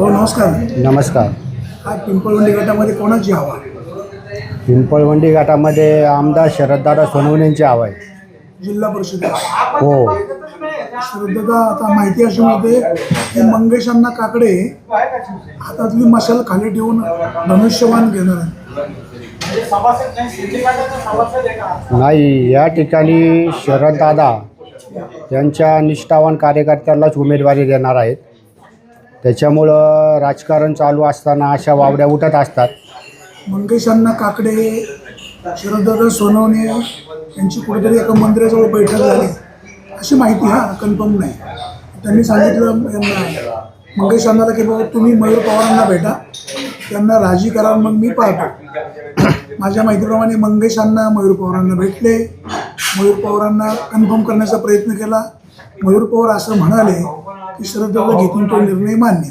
हो नमस्कार. नमस्कार. काय पिंपळवंडी गटामध्ये कोणाची हवा? पिंपळवंडी गटामध्ये आमदार शरददादा सोनवणेंची हवा आहे. जिल्हा परिषद. हो. श्रद्धा आता माहिती अशी मिळते की मंगेश अण्णा काकडे हातातली मशाल खाली ठेवून धनुष्यवान घेणार आहेत. नाही या ठिकाणी शरददादा यांच्या निष्ठावान कार्यकर्त्यालाच उमेदवारी देणार आहेत. त्याच्यामुळं राजकारण चालू असताना अशा वावड्या उठत असतात. मंगेशांना काकडे शरददादा सोनवणे यांची कुठेतरी एका मंदिराजवळ बैठक झाली. अशी माहिती हा कन्फर्म नाही. त्यांनी सांगितलं मंगेशांनाला की बाबा तुम्ही मयूर पवारांना भेटा त्यांना राजी करा मग मी पाहतो. माझ्या माहितीप्रमाणे मंगेशांना मयूर पवारांना भेटले. मयूर पवारांना कन्फर्म करण्याचा प्रयत्न केला. मयूर पवार असं म्हणाले की घेतून तो निर्णय मान्य.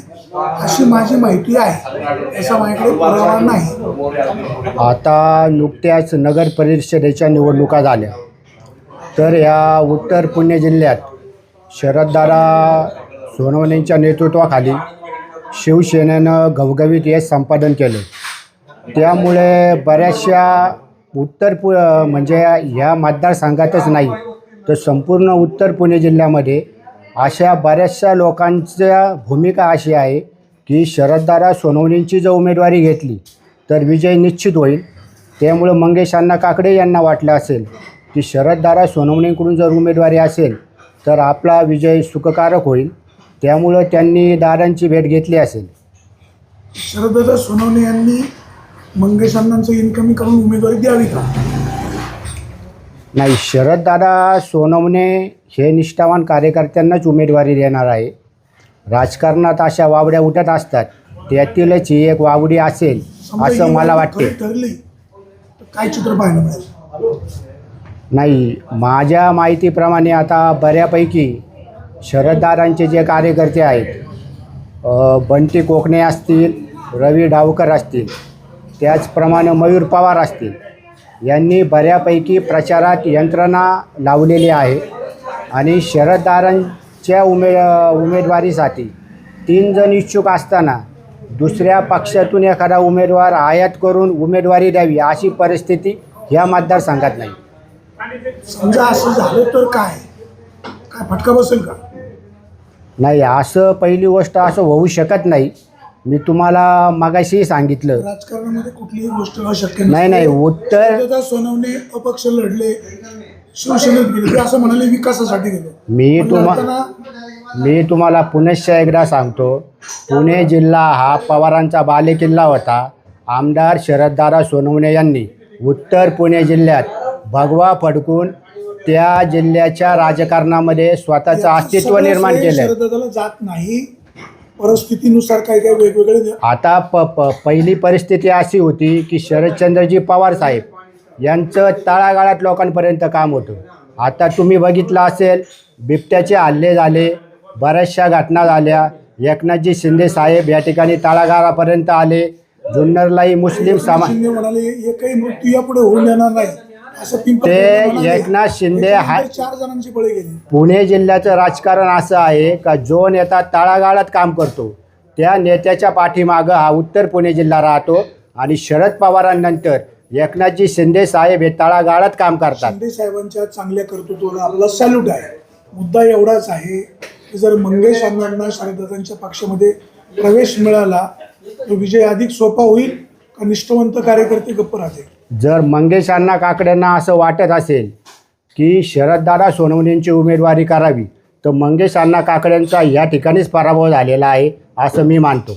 अशी माझी माहिती आहे. याचा माझ्याकडे पुरावा नाही. आता नुकत्याच नगर परिषदेच्या निवडणुका झाल्या. तर या उत्तर पुणे जिल्ह्यात शरददादा सोनवणेंच्या नेतृत्वाखाली शिवसेनेनं घवघवीत यश संपादन केलं. त्यामुळे बऱ्याचशा उत्तर पु म्हणजे ह्या मतदारसंघातच नाही तर संपूर्ण उत्तर पुणे जिल्ह्यामध्ये अशा बऱ्याचशा लोकांच्या भूमिका अशी आहे की शरददादा सोनवणेंची जर उमेदवारी घेतली तर विजय निश्चित होईल. त्यामुळं मंगेश अण्णा काकडे यांना वाटलं असेल की शरददादा सोनवणेंकडून जर उमेदवारी असेल तर आपला विजय सुखकारक होईल. त्यामुळं त्यांनी दादांची भेट घेतली असेल. शरददादा सोनवणे यांनी मंगेश अण्णांचं इन्कमिंग करून उमेदवारी द्यावी का? नाही शरददादा सोनवणे हे निष्ठावान कार्यकर्त्यांनाच उमेदवारी देणार आहे. राजकारणात अशा वावड्या उठत असतात त्यातीलच ही एक वावडी असेल असं मला वाटते. काय चित्र पाहायला मिळेल? नाही माझ्या माहितीप्रमाणे आता बऱ्यापैकी शरददादांचे जे कार्यकर्ते आहेत बंटी कोकणे असतील रवी डावकर असतील त्याचप्रमाणे मयूर पवार असतील यांनी बऱ्यापैकी प्रचारात यंत्रणा लावलेली आहे. आणि शरददादांच्या उमे उमेदवारीसाठी तीन जण इच्छुक असताना दुसऱ्या पक्षातून एखादा उमेदवार आयात करून उमेदवारी द्यावी अशी परिस्थिती ह्या मतदारसंघात नाही. समजा असं झालं तर काय? काय फटका बसेल का? नाही असं पहिली गोष्ट असं होऊ शकत नाही. मी तुम्हाला मगाशी सांगितलं. राजकारणामध्ये कुठलीही गोष्ट नाही. नाही उत्तर सोनवणे अपक्ष लढले. शिवसेनेत गेले ते असं म्हणाले विकासासाठी गेलो. मी पण तुम्हा लढताना मी तुम्हाला पुनश्च एकदा सांगतो. पुणे जिल्हा हा पवारांचा बालेकिल्ला होता. आमदार शरददादा सोनवणे यांनी उत्तर पुणे जिल्ह्यात भगवा फडकून त्या जिल्ह्याच्या राजकारणामध्ये स्वतःचं अस्तित्व निर्माण केलं जात नाही. परिस्थितीनुसार काही काही वेगवेगळे आता प प पहिली परिस्थिती अशी होती की शरदचंद्रजी पवार साहेब यांचं तळागाळात लोकांपर्यंत काम होतं. आता तुम्ही बघितलं असेल बिबट्याचे हल्ले झाले बऱ्याचशा घटना झाल्या. एकनाथजी शिंदे साहेब या ठिकाणी तळागाळापर्यंत आले. जुन्नरलाही मुस्लिम समा शिंदे म्हणाले एकही मृत्यू यापुढे होऊन देणार नाही. ते. एकनाथ शिंदे हा- त्याच्यानंतर चार जणांची बळी गेली. पुणे जिल्ह्याचं राजकारण असं आहे का जो नेता तळागाळात काम करतो त्या नेत्याच्या पाठीमागं हा उत्तर पुणे जिल्हा राहतो आणि शरद पवारांनंतर एकनाथजी शिंदे साहेब हे तळागाळात काम करतात. शिंदे साहेबांच्या चांगल्या कर्तृत्वाला आपला सॅल्यूट आहे. मुद्दा एवढाच आहे की जर मंगेश अण्णांना शरददादांच्या पक्षामध्ये प्रवेश मिळाला तर विजय अधिक सोपा होईल का निष्ठावंत कार्यकर्ते गप्प राहतील? जर मंगेश अण्णा काकड्यांना असं वाटत असेल की शरददादा सोनवणेंची उमेदवारी करावी तर मंगेश अण्णा काकड्यांचा या ठिकाणीच पराभव झालेला आहे असं मी मानतो.